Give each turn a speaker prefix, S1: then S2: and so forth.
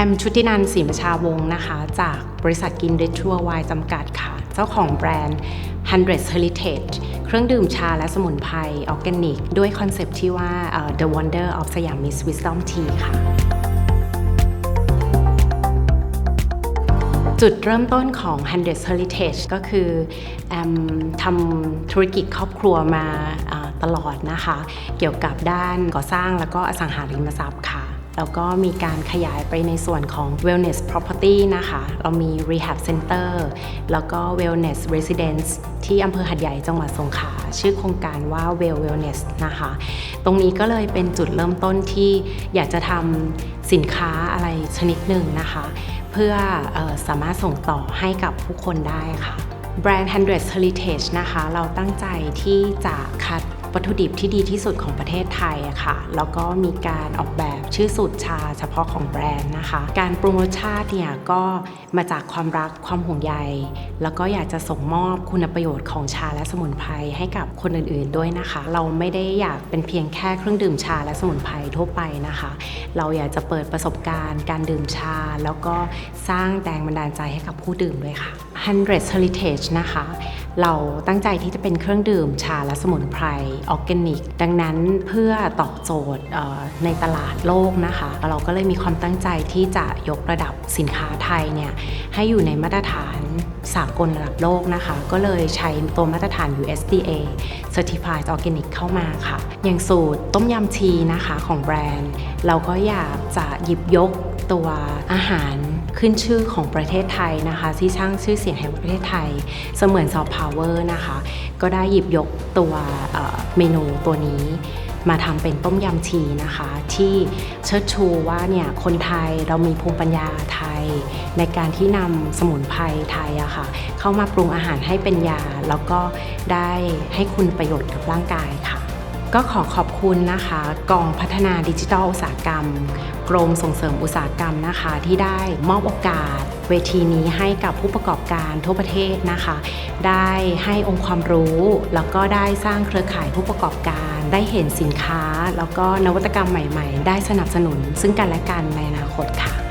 S1: แอมชุตินันท์ศรีประชาวงนะคะ จากบริษัทกินริทัวไวน์จำกัดค่ะ เจ้าของแบรนด์100 Heritage เครื่องดื่มชาและสมุนไพรออร์แกนิก ด้วยคอนเซปที่ว่าเอ่อ The Wonder of Siamese Wisdom Tea ค่ะ จุดเริ่มต้นของ100 Heritage ก็คือแอมทำธุรกิจครอบครัวมาอ่าตลอดนะคะ เกี่ยวกับด้านก่อสร้างแล้วก็อสังหาริมทรัพย์ค่ะ แล้วก็มีการขยายไปในส่วนของ wellness property นะคะ เรามี rehab center แล้วก็ wellness residence ที่อำเภอหัดใหญ่จังหวัดสงขลาชื่อโครงการว่า well wellness นะคะ ตรงนี้ก็เลยเป็นจุดเริ่มต้นที่อยากจะทำสินค้าอะไรชนิดหนึ่งนะคะ เพื่อออสามารถส่งต่อให้กับผู้คนได้ค่ะ แบรนด์100 Heritage นะคะ เราตั้งใจที่จะคัดวัตถุดิบที่ดีที่สุดของประเทศไทยอะค่ะ แล้วก็มีการออกแบบชื่อสูตรชาเฉพาะของแบรนด์นะคะ การปรุงรสชาติเนี่ยก็มาจากความรักความห่วงใย แล้วก็อยากจะส่งมอบคุณประโยชน์ของชาและสมุนไพรให้กับคนอื่นๆด้วยนะคะ เราไม่ได้อยากเป็นเพียงแค่เครื่องดื่มชาและสมุนไพรทั่วไปนะคะ เราอยากจะเปิดประสบการณ์ การดื่มชา แล้วก็สร้างแรงบันดาลใจให้กับผู้ดื่มด้วยค่ะ 100 Heritage นะคะ เราตั้งใจที่จะเป็นเครื่องดื่มชาและสมุนไพรออร์แกนิก ดังนั้นเพื่อตอบโจทย์ในตลาดโลกนะคะ เราก็เลยมีความตั้งใจที่จะยกระดับสินค้าไทยเนี่ยให้อยู่ในมาตรฐานสากลระดับโลกนะคะ ก็เลยใช้ตัวมาตรฐาน USDA Certified Organic เข้ามาค่ะ อย่างสูตรต้มยำชีนะคะของแบรนด์ เราก็อยากจะหยิบยก ตัวอาหารขึ้นชื่อของประเทศไทยนะคะ ที่สร้างชื่อเสียงให้ประเทศไทย เสมือนซอฟต์พาวเวอร์นะคะ ก็ได้หยิบยกตัวเอ่อเมนูตัวนี้มาทำเป็นต้มยำชีนะคะ ที่เชิดชูว่าเนี่ยคนไทยเรามีภูมิปัญญาไทย ในการที่นำสมุนไพรไทยอะค่ะ เข้ามาปรุงอาหารให้เป็นยา แล้วก็ได้ให้คุณประโยชน์กับร่างกายค่ะ ก็ขอขอบคุณนะคะกองพัฒนาดิจิทัลอุตสาหกรรม กรมส่งเสริมอุตสาหกรรมนะคะ ที่ได้มอบโอกาส เวทีนี้ให้กับผู้ประกอบการทั่วประเทศนะคะ ได้ให้องค์ความรู้ แล้วก็ได้สร้างเครือข่ายผู้ประกอบการ ได้เห็นสินค้า แล้วก็นวัตกรรมใหม่ ๆ ได้สนับสนุนซึ่งกันและกันในอนาคตค่ะ